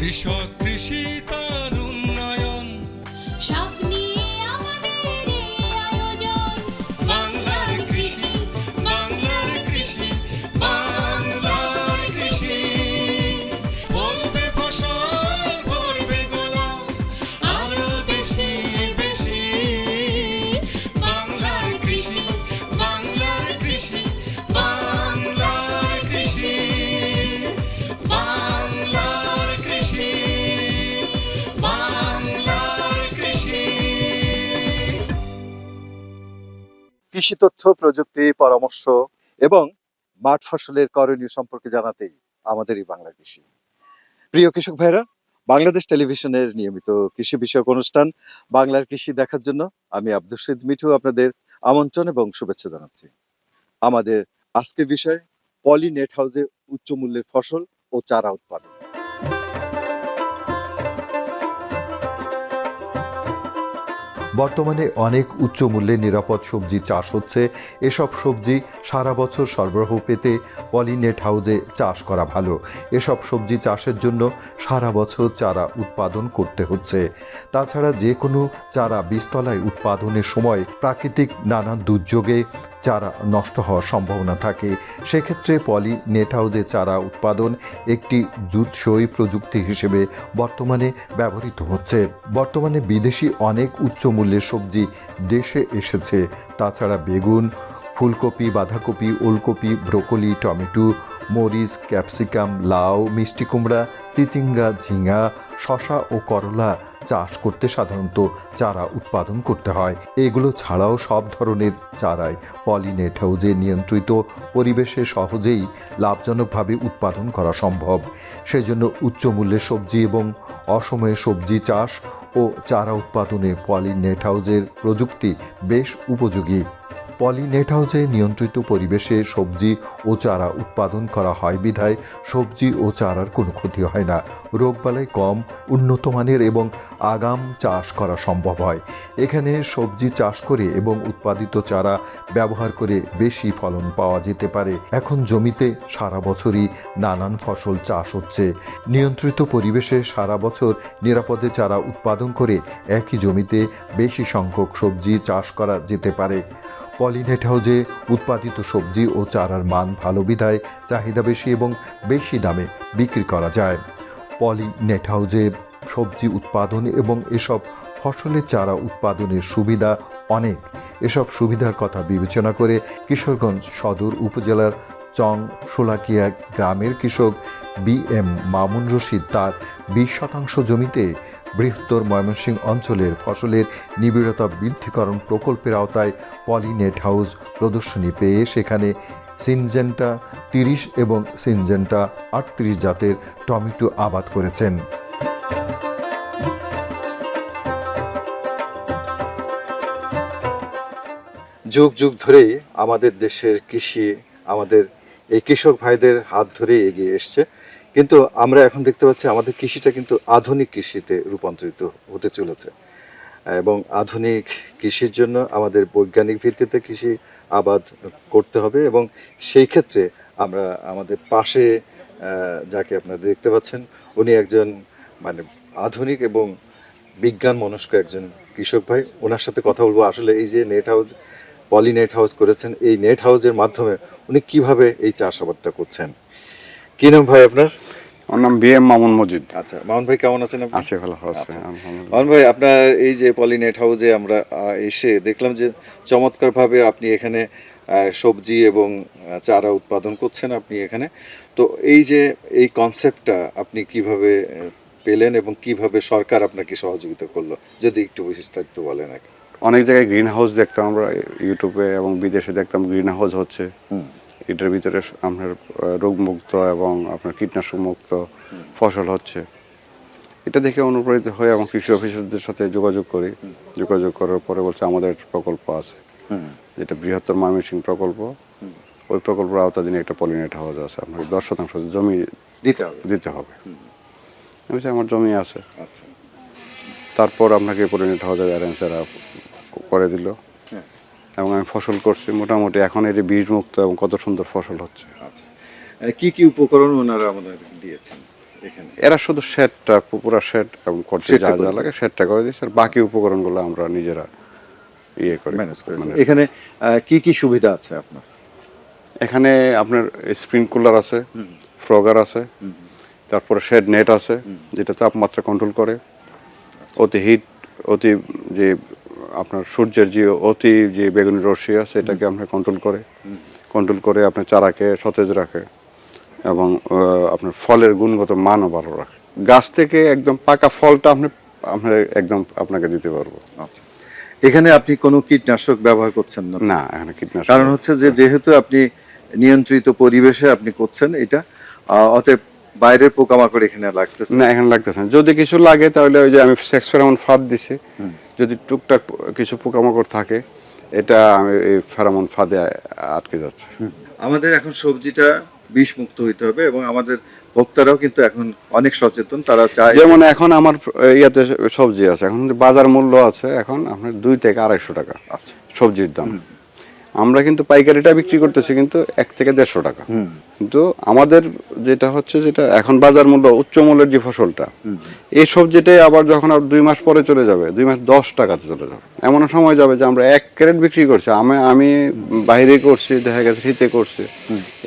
কৃষক কৃষি তার কৃষি তথ্য, প্রযুক্তি, পরামর্শ এবং মাঠ ফসলের করণীয় সম্পর্কে জানাতেই আমাদের এই বাংলা কৃষি। প্রিয় কৃষক ভাইরা বাংলাদেশ টেলিভিশনের নিয়মিত কৃষি বিষয়ক অনুষ্ঠান বাংলার কৃষি দেখার জন্য আমি আব্দুল শহীদ মিঠু আপনাদের আমন্ত্রণ এবং শুভেচ্ছা জানাচ্ছি। আমাদের আজকের বিষয় পলি নেট হাউসে উচ্চ মূল্যের ফসল ও চারা উৎপাদন। বর্তমানে অনেক উচ্চ মূল্যে নিরাপদ সবজি চাষ হচ্ছে। এসব সবজি সারা বছর সরবরাহ পেতে পলিনেট হাউজে চাষ করা ভালো। এসব সবজি চাষের জন্য সারা বছর চারা উৎপাদন করতে হচ্ছে। তাছাড়া যে কোনো চারা বীজতলায় উৎপাদনের সময় প্রাকৃতিক নানান দুর্যোগে চারা নষ্ট হওয়ার সম্ভাবনা থাকে। সেক্ষেত্রে পলি নেট হাউসে চারা উৎপাদন একটি জুৎসই প্রযুক্তি হিসেবে বর্তমানে ব্যবহৃত হচ্ছে। বর্তমানে বিদেশি অনেক উচ্চ মূল্যের সবজি দেশে এসেছে। তাছাড়া বেগুন, ফুলকপি, বাঁধাকপি, ওলকপি, ব্রোকলি, টমেটো, মরিচ, ক্যাপসিকাম, লাউ, মিষ্টি কুমড়া, চিচিঙ্গা, ঝিঙা শশা ও করলা চাষ করতে সাধারণত চারা উৎপাদন করতে হয়। এগুলো ছাড়াও সব ধরনের চারাই পলিনেট হাউজে নিয়ন্ত্রিত পরিবেশে সহজেই লাভজনকভাবে উৎপাদন করা সম্ভব। সেজন্য উচ্চ মূল্যের সবজি এবং অসময়ে সবজি চাষ ও চারা উৎপাদনে পলিনেট হাউজের প্রযুক্তি বেশ উপযোগী। পলিনেট হাউসে নিয়ন্ত্রিত পরিবেশে সবজি ও চারা উৎপাদন করা হয় বিধায় সবজি ও চারার কোনো ক্ষতি হয় না। রোগবালাই কম, উন্নত মানের এবং আগাম চাষ করা সম্ভব হয়। এখানে সবজি চাষ করে এবং উৎপাদিত চারা ব্যবহার করে বেশি ফলন পাওয়া যেতে পারে। এখন জমিতে সারা বছরই নানান ফসল চাষ হচ্ছে। নিয়ন্ত্রিত পরিবেশে সারা বছর নিরাপদে চারা উৎপাদন করে একই জমিতে বেশি সংখ্যক সবজি চাষ করা যেতে পারে। পলিনেট হাউজে উৎপাদিত সবজি ও চারার মান ভালো বিধায় চাহিদা বেশি এবং বেশি দামে বিক্রি করা যায়। পলিনেট হাউজে সবজি উৎপাদন এবং এসব ফসলের চারা উৎপাদনের সুবিধা অনেক। এসব সুবিধার কথা বিবেচনা করে কিশোরগঞ্জ সদর উপজেলার চং শোলাকিয়া গ্রামের কৃষক বি এম মামুন রশিদ তার বিশ শতাংশ জমিতে বৃহত্তর ময়মনসিংহ অঞ্চলের ফসলের নিবিড়তা বৃদ্ধিকরণ প্রকল্পের আওতায় পলিনেট হাউস প্রদর্শনী পেয়ে সেখানে সিনজেন্টা তিরিশ এবং সিনজেন্টা আটত্রিশ জাতের টমেটো আবাদ করেছেন। যুগ যুগ ধরেই আমাদের দেশের কৃষি আমাদের এই কৃষক ভাইদের হাত ধরে এগিয়ে এসছে। কিন্তু আমরা এখন দেখতে পাচ্ছি আমাদের কৃষিটা কিন্তু আধুনিক কৃষিতে রূপান্তরিত হতে চলেছে। এবং আধুনিক কৃষির জন্য আমাদের বৈজ্ঞানিক ভিত্তিতে কৃষি আবাদ করতে হবে এবং সেই ক্ষেত্রে আমরা আমাদের পাশে যাকে আপনারা দেখতে পাচ্ছেন, উনি একজন মানে আধুনিক এবং বিজ্ঞান মনস্ক একজন কৃষক ভাই। ওনার সাথে কথা বলব। আসলে এই যে net house poly net house করেছেন। এই নেট হাউসের মাধ্যমে উনি কীভাবে এই চাষাবাদটা করছেন? কি নাম ভাই আপনার? আমার নাম বি এম মামুন মজিদ। আচ্ছা মামুন ভাই কেমন আছেন আপনি? আছে ভালো আছে আচ্ছা। মামুন ভাই আপনার এই যে পলি নেট হাউসে আমরা এসে দেখলাম যে চমৎকার ভাবে আপনি এখানে সবজি এবং চারা উৎপাদন করছেন আপনি এখানে। তো এই যে এই কনসেপ্টটা আপনি কীভাবে পেলেন এবং কীভাবে সরকার আপনাকে সহযোগিতা করল? যদি একটু বিস্তারিত বলেন আর কি। অনেক জায়গায় গ্রিন হাউস দেখতাম আমরা ইউটিউবে এবং বিদেশে দেখতাম গ্রিন হাউস হচ্ছে এটার ভিতরে আপনার রোগমুক্ত এবং আপনার কীটনাশক মুক্ত ফসল হচ্ছে। এটা দেখে অনুপ্রাণিত হয়ে এবং কৃষি অফিসারদের সাথে যোগাযোগ করি। যোগাযোগ করার পরে বলছে আমাদের একটা প্রকল্প আছে। যেটা বৃহত্তর ময়মনসিং প্রকল্প। ওই প্রকল্পের আওতাধীনে একটা পলিনেট হাউস আছে। আপনাকে দশ শতাংশ জমি দিতে হবে। দিতে হবে। আমি আমার জমি আছে। আচ্ছা। তারপর আপনাকে পরিণত হাউসের অ্যারেঞ্জারা করে দিল। হ্যাঁ। এবং আমি ফসল করছি মোটামুটি এখন এটি বীজ মুক্ত এবং কত সুন্দর ফসল হচ্ছে। আচ্ছা। কি কি উপকরণ ওনারা আমাদের দিয়েছেন এখানে? এরা শুধু শেডটা পুরা শেড এবং করছে যা যা লাগে। শেডটা করে দিচ্ছে আর বাকি উপকরণগুলো আমরা নিজেরা ইয়ে করি ম্যানেজ manage এখানে কি কি সুবিধা আছে আপনার? এখানে আপনার স্প্রিং কুলার আছে ফ্রগার আছে তারপরে শেড নেট আছে যেটা তাপমাত্রা কন্ট্রোল করে অতি হিট অতি যে আপনার সূর্যের যে অতি যে বেগুনি রশ্মি আছে এটাকে আপনার কন্ট্রোল করে কন্ট্রোল করে আপনার চারাকে সতেজ রাখে এবং আপনার ফলের গুণগত মানও ভালো রাখে। গাছ থেকে একদম পাকা ফলটা আপনি আপনার একদম আপনাকে দিতে পারব। আচ্ছা। এখানে আপনি কোনো কীটনাশক ব্যবহার করছেন না? না এখানে কীটনাশক কারণ হচ্ছে যে যেহেতু আপনি নিয়ন্ত্রিত পরিবেশে আপনি করছেন এটা অতএব বাইরের পোকামাকড় এখানে লাগতেছে না এখানে লাগতেছে না। যদি কিছু লাগে তাহলে ওই যে আমি সেক্স ফেরামন ফাঁদ দিছি। যদি টুকটাক কিছু পোকামাকড় থাকে এটা আমি এই ফেরামন ফাঁদে আটকে যাচ্ছে। আমাদের এখন সবজিটা বিষ মুক্ত হইতে হবে এবং আমাদের ভোক্তারাও কিন্তু এখন অনেক সচেতন তারা চায় যেমন এখন আমার ইয়াতে সবজি আছে। এখন বাজার মূল্য আছে এখন আপনার দুই থেকে আড়াইশো টাকা আচ্ছা। সবজির দাম। আমরা কিন্তু পাইকারিটা বিক্রি করতেছি কিন্তু এক থেকে দেড়শো টাকা। কিন্তু আমাদের যেটা হচ্ছে যেটা এখন বাজার মূল্য উচ্চ মূল্যের যে ফসলটা এই যেটাই আবার যখন আর দুই মাস পরে চলে যাবে দুই মাস দশ টাকাতে চলে যাবে এমন সময় যাবে যে আমরা এক ক্যারেট বিক্রি করছি আমি আমি বাইরে করছি দেখা গেছে শীতে করছি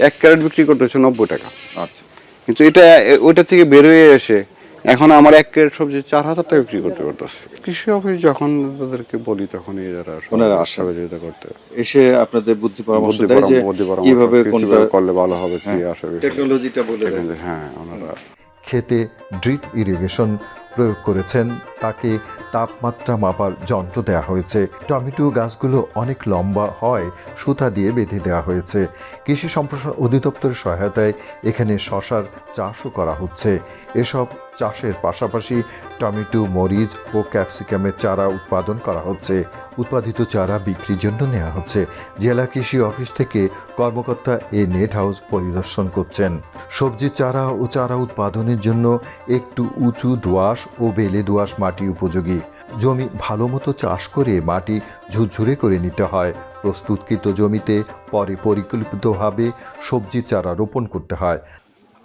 এক ক্যারেট বিক্রি করতে হচ্ছে নব্বই টাকা। আচ্ছা। কিন্তু এটা ওইটা থেকে বেরোয় এসে এখন আমার এক ক্যারেট সবজি চার হাজার টাকা বিক্রি করতে পারতেছে কৃষি অফিস যখন তাদেরকে বলি তখন যারা ওনারা। সহযোগিতা করতে। এসে আপনাদের বুদ্ধি পরামর্শ দেয় যে কীভাবে কোনটা করলে ভালো হবে কি হ্যাঁ, আসবে টেকনোলজিটা বলে এখানে- হ্যাঁ ওনারা খেতে ড্রিপ ইরিগেশন প্রয়োগ করেছেন তাকে তাপমাত্রা মাপার যন্ত্র দেওয়া হয়েছে। টমেটো গাছগুলো অনেক লম্বা হয় সুতা দিয়ে বেঁধে দেওয়া হয়েছে। কৃষি সম্প্রসারণ অধিদপ্তরের সহায়তায় এখানে শশার চাষও করা হচ্ছে। এসব চাষের পাশাপাশি টমেটো, মরিচ ও ক্যাপসিকামের চারা উৎপাদন করা হচ্ছে। উৎপাদিত চারা বিক্রির জন্য নেওয়া হচ্ছে। জেলা কৃষি অফিস থেকে কর্মকর্তা এ নেট হাউস পরিদর্শন করছেন। সবজি চারা ও চারা উৎপাদনের জন্য একটু উঁচু দোআঁশ ও বেলে দোআঁশ মাটি উপযোগী। জমি ভালো মতো চাষ করে মাটি ঝুরঝুরে করে নিতে হয়। প্রস্তুতকৃত জমিতে পরে পরিকল্পিতভাবে সবজি চারা রোপণ করতে হয়।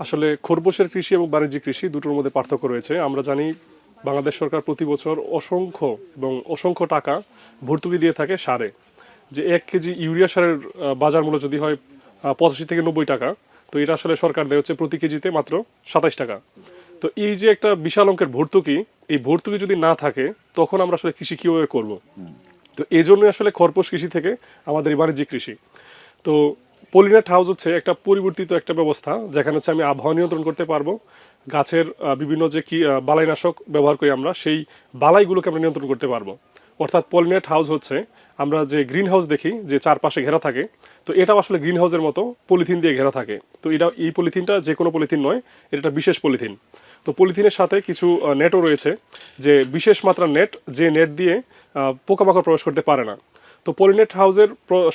আসলে খরগোশের কৃষি এবং বাণিজ্যিক কৃষি দুটোর মধ্যে পার্থক্য রয়েছে। আমরা জানি বাংলাদেশ সরকার প্রতি বছর অসংখ্য এবং অসংখ্য টাকা ভর্তুকি দিয়ে থাকে সারে। যে এক কেজি ইউরিয়া সারের বাজার মূল্য যদি হয় পঁচাশি থেকে নব্বই টাকা তো এটা আসলে সরকার দেয় হচ্ছে প্রতি কেজিতে মাত্র সাতাশ টাকা। তো এই যে একটা বিশাল অঙ্কের ভর্তুকি এই ভর্তুকি যদি না থাকে তখন আমরা আসলে কৃষি কীভাবে করব? তো এই জন্যই আসলে খরপোশ কৃষি থেকে আমাদের এই বাণিজ্যিক কৃষি। তো পলিনেট হাউস হচ্ছে একটা পরিবর্তিত একটা ব্যবস্থা, যেখানে হচ্ছে আমি আবহাওয়া নিয়ন্ত্রণ করতে পারব। গাছের বিভিন্ন যে কি বালাইনাশক ব্যবহার করি আমরা, সেই বালাইগুলোকে আমরা নিয়ন্ত্রণ করতে পারব। অর্থাৎ পলিনেট হাউস হচ্ছে, আমরা যে গ্রিন হাউস দেখি, যে চারপাশে ঘেরা থাকে, তো এটাও আসলে গ্রিন হাউসের মতো পলিথিন দিয়ে ঘেরা থাকে। তো এটা, এই পলিথিনটা যে কোনো পলিথিন নয়, এটা একটা বিশেষ পলিথিন। তো পলিথিনের সাথে কিছু নেটও রয়েছে, যে বিশেষ মাত্রার নেট, যে নেট দিয়ে পোকামাকড় প্রবেশ করতে পারে না। তো পলিনেট হাউসের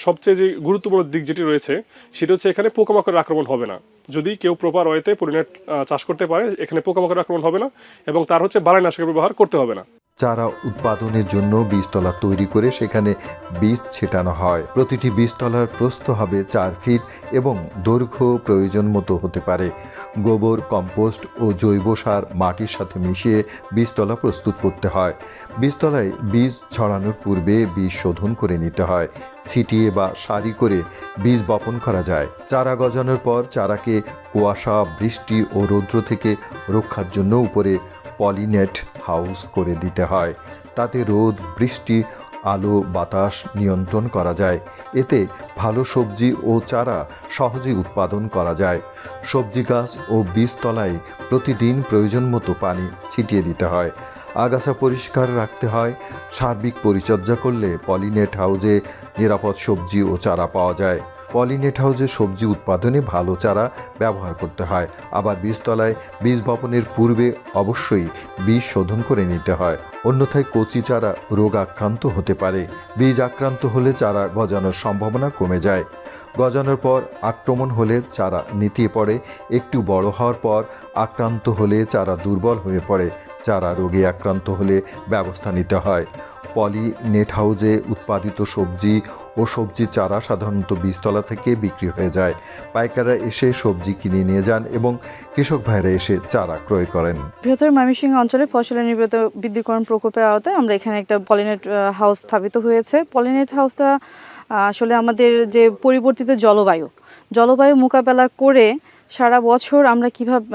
সবচেয়ে যে গুরুত্বপূর্ণ দিক যেটি রয়েছে, সেটি হচ্ছে এখানে পোকামাকড়ের আক্রমণ হবে না। যদি কেউ প্রপার ওয়েতে পলিনেট চাষ করতে পারে, এখানে পোকামাকড়ের আক্রমণ হবে না এবং তার হচ্ছে বালাইনাশকের ব্যবহার করতে হবে না। চারা উৎপাদনের জন্য বীজতলা তৈরি করে সেখানে বীজ ছেটানো হয়। প্রতিটি বীজতলার প্রস্থ হবে চার ফিট এবং দৈর্ঘ্য প্রয়োজন মতো হতে পারে। গোবর, কম্পোস্ট ও জৈব সার মাটির সাথে মিশিয়ে বীজতলা প্রস্তুত করতে হয়। বীজতলায় বীজ ছড়ানোর পূর্বে বীজ শোধন করে নিতে হয়, ছিটিয়ে বা সারি করে বীজ বপন করা যায়। চারা গজানোর পর চারাকে কুয়াশা, বৃষ্টি ও রৌদ্র থেকে রক্ষার জন্য উপরে পলিনেট হাউস করে দিতে হয়। তাতে রোদ, বৃষ্টি, আলো, বাতাস নিয়ন্ত্রণ করা যায়। এতে ভালো সবজি ও চারা সহজেই উৎপাদন করা যায়। সবজি গাছ ও বীজতলায় প্রতিদিন প্রয়োজন মতো পানি ছিটিয়ে দিতে হয়। আগাছা পরিষ্কার রাখতে হয়। সার্বিক পরিচর্যা করলে পলিনেট হাউজে নিরাপদ সবজি ও চারা পাওয়া যায়। পলিনেট হাউসে সবজি উৎপাদনে ভালো চারা ব্যবহার করতে হয়। আবার বীজতলায় বীজ বপনের পূর্বে অবশ্যই বীজ শোধন করে নিতে হয়। অন্যথায় কচি চারা রোগ আক্রান্ত হতে পারে। বীজ আক্রান্ত হলে চারা গজানোর সম্ভাবনা কমে যায়। গজানোর পর আক্রমণ হলে চারা নেতিয়ে পড়ে। একটু বড় হওয়ার পর আক্রান্ত হলে চারা দুর্বল হয়ে পড়ে। চারা রোগে আক্রান্ত হলে ব্যবস্থা নিতে হয়। পলি নেট হাউজে উৎপাদিত সবজি ও সবজি চারা সাধারণত বীজতলা থেকে বিক্রি হয়ে যায়। পাইকাররা এসে সবজি কিনে নিয়ে যান এবং কৃষক ভাইরা এসে চারা ক্রয় করেন। বৃহত্তর ময়মনসিংহ অঞ্চলে ফসলের নির্গত বিদ্যুৎকরণ প্রকল্পের আওতায় আমরা এখানে একটা পলিনেট হাউস স্থাপিত হয়েছে। পলিনেট হাউসটা আসলে আমাদের যে পরিবর্তিত জলবায়ু জলবায়ু মোকাবেলা করে সারা বছর আমরা কীভাবে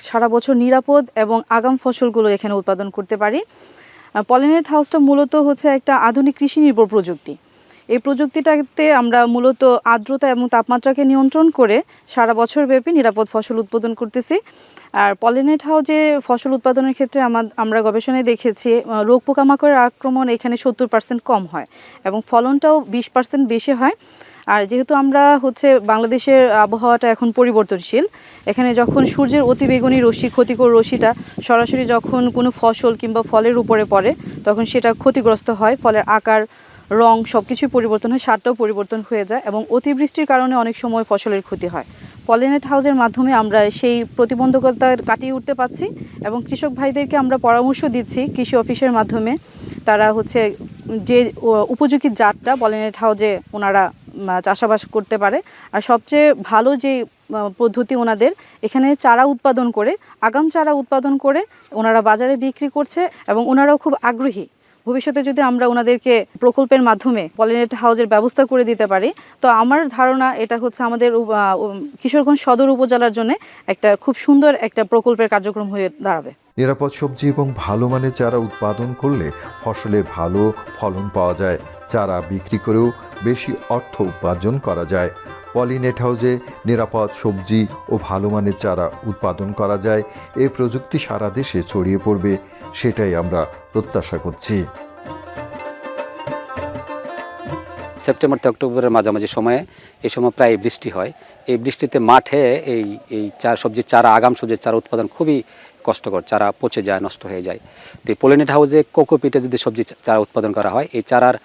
সারা বছর নিরাপদ এবং আগাম ফসলগুলো এখানে উৎপাদন করতে পারি। পলিনেট হাউসটা মূলত হচ্ছে একটা আধুনিক কৃষি নির্ভর প্রযুক্তি। এই প্রযুক্তিটাতে আমরা মূলত আর্দ্রতা এবং তাপমাত্রাকে নিয়ন্ত্রণ করে সারা বছর ব্যাপী নিরাপদ ফসল উৎপাদন করতেছি। আর পলিনেট হাউজে ফসল উৎপাদনের ক্ষেত্রে আমা- আমরা গবেষণায় দেখেছি রোগ পোকামাকড়ের আক্রমণ এখানে সত্তর পার্সেন্ট কম হয় এবং ফলনটাও বিশ পার্সেন্ট বেশি হয়। আর যেহেতু আমরা হচ্ছে বাংলাদেশের আবহাওয়াটা এখন পরিবর্তনশীল, এখানে যখন সূর্যের অতিবেগুনি রশ্মি, ক্ষতিকর রশ্মিটা সরাসরি যখন কোনো ফসল কিংবা ফলের উপরে পড়ে, তখন সেটা ক্ষতিগ্রস্ত হয়, ফলের আকার, রং সব কিছুই পরিবর্তন হয়, সারটাও পরিবর্তন হয়ে যায় এবং অতিবৃষ্টির কারণে অনেক সময় ফসলের ক্ষতি হয়। পলিনেট হাউসের মাধ্যমে আমরা সেই প্রতিবন্ধকতা কাটিয়ে উঠতে পারছি এবং কৃষক ভাইদেরকে আমরা পরামর্শ দিচ্ছি কৃষি অফিসের মাধ্যমে, তারা হচ্ছে যে উপযোগী জাতটা পলিনেট হাউসে ওনারা চাষাবাস করতে পারে। আর সবচেয়ে ভালো যে পদ্ধতি ওনাদের, এখানে চারা উৎপাদন করে, আগাম চারা উৎপাদন করে ওনারা বাজারে বিক্রি করছে এবং ওনারাও খুব আগ্রহী। ভবিষ্যতে যদি আমরা ওনাদেরকে প্রকল্পের মাধ্যমে পলিনেট হাউসের ব্যবস্থা করে দিতে পারি, তো আমার ধারণা এটা হচ্ছে আমাদের কিশোরগঞ্জ সদর উপজেলার জন্য একটা খুব সুন্দর একটা প্রকল্পের কার্যক্রম হয়ে দাঁড়াবে। নিরাপদ সবজি এবং ভালো মানের চারা উৎপাদন করলে ফসলের ভালো ফলন পাওয়া যায়। চারা বিক্রি করেও বেশি অর্থ উপার্জন করা যায়। পলিনেট হাউসে নিরাপদ সবজি ও ভালো মানের চারা উৎপাদন করা যায়। এই প্রযুক্তি সারা দেশে ছড়িয়ে পড়বে, সেটাই আমরা প্রত্যাশা করছি। সেপ্টেম্বর থেকে অক্টোবরের মাঝামাঝি সময়ে এই সময় প্রায় বৃষ্টি হয়। এই বৃষ্টিতে মাঠে এই এই চার সবজির চারা, আগাম সবজির চারা উৎপাদন খুবই কষ্টকর, চারা পচে যায়, নষ্ট হয়ে যায়। তো পোলিনেট হাউসে কোকোপিটে যদি সবজি চারা উৎপাদন করা হয়, এই চারার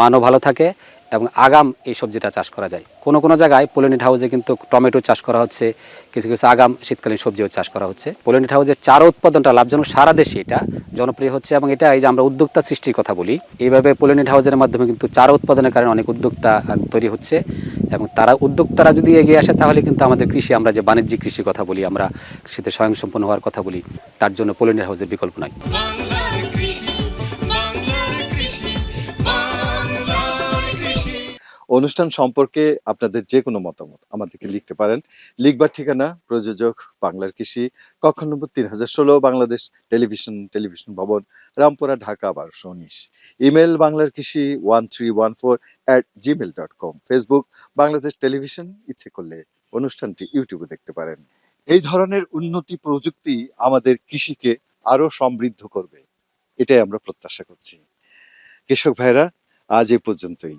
মানও ভালো থাকে এবং আগাম এই সবজিটা চাষ করা যায়। কোনো কোনো জায়গায় পোলিনেট হাউসে কিন্তু টমেটো চাষ করা হচ্ছে, কিছু কিছু আগাম শীতকালীন সবজিও চাষ করা হচ্ছে। পোলিনেট হাউসের চারা উৎপাদনটা লাভজনক সারা দেশে এটা জনপ্রিয় হচ্ছে এবং এটা এই যে আমরা উদ্যোক্তা সৃষ্টির কথা বলি, এইভাবে পোলিনেট হাউসের মাধ্যমে কিন্তু চারা উৎপাদনের কারণে অনেক উদ্যোক্তা তৈরি হচ্ছে এবং তারা উদ্যোক্তারা যদি এগিয়ে আসে তাহলে কিন্তু আমাদের কৃষি, আমরা যে বাণিজ্যিক কৃষির কথা বলি, আমরা কৃষিতে স্বয়ংসম্পন্ন হওয়ার কথা বলি, তার জন্য পোলিনেট হাউসের বিকল্প নয় অনুষ্ঠান সম্পর্কে আপনাদের যে কোনো মতামত আমাদেরকে লিখতে পারেন। লিখবার ঠিকানা, প্রযোজক, বাংলার কৃষি কক্ষ নম্বর তিন হাজার ষোলো, বাংলাদেশ টেলিভিশন টেলিভিশন ভবন, রামপুরা, ঢাকা, বারোশো উনিশ। ইমেল বাংলার কৃষি one three one four at Gmail dot com. Facebook, Bangladesh television, ইচ্ছে করলে অনুষ্ঠানটি ইউটিউবে দেখতে পারেন। এই ধরনের উন্নতি প্রযুক্তি আমাদের কৃষিকে আরও সমৃদ্ধ করবে। এটাই আমরা প্রত্যাশা করছি। কৃষক ভাইরা আজ এ পর্যন্তই।